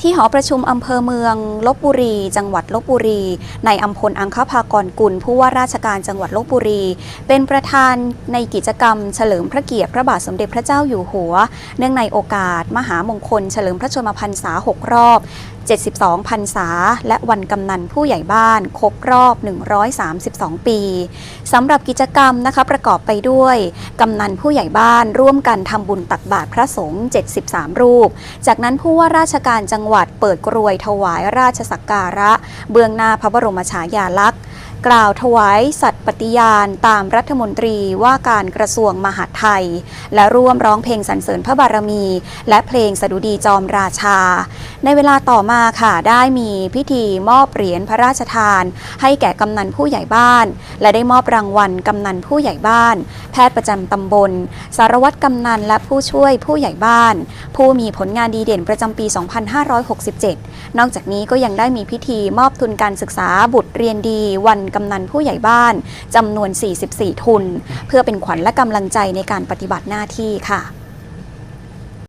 ที่หอประชุมอำเภอเมืองลบบุรี จังหวัดลบบุรี ในอัมพลอังคภากรกุล ผู้ว่าราชการจังหวัดลบบุรี เป็นประธานในกิจกรรม เฉลิมพระเกียรติพระบาทสมเด็จพระเจ้าอยู่หัว เนื่องในโอกาส มหามงคล เฉลิมพระชนมพรรษา 6 รอบ 72พรรษา และวันกำนันผู้ใหญ่บ้าน ครบรอบ 132 ปีสำหรับกิจกรรมนะคะประกอบไปด้วย กำนันผู้ใหญ่บ้านร่วมกันทำบุญตักบาตรพระสงฆ์73 รูป จากนั้นผู้ว่าราชการจังจังหวัดเปิดกรวยถวายราชสักการะ เบื้องหน้าพระบรมฉายาลักษณ์ กล่าวถวายสัตย์ปฏิญาณตามรัฐมนตรีว่าการกระทรวงมหาดไทย และร่วมร้องเพลงสรรเสริญพระบารมี และเพลงสดุดีจอมราชา ในเวลาต่อมาค่ะได้มีพิธีมอบเหรียญพระราชทาน ให้แก่กำนันผู้ใหญ่บ้าน และได้มอบรางวัลกำนันผู้ใหญ่บ้าน แพทย์ประจำตำบล สารวัตรกำนันและผู้ช่วยผู้ใหญ่บ้าน ผู้มีผลงานดีเด่นประจำปี 2567 นอกจากนี้ก็ยังได้มีพิธีมอบทุนการศึกษาบุตรเรียนดีวันกำนันผู้ใหญ่บ้านจำนวน 44 ทุน เพื่อเป็นขวัญและกำลังใจในการปฏิบัติหน้าที่ค่ะ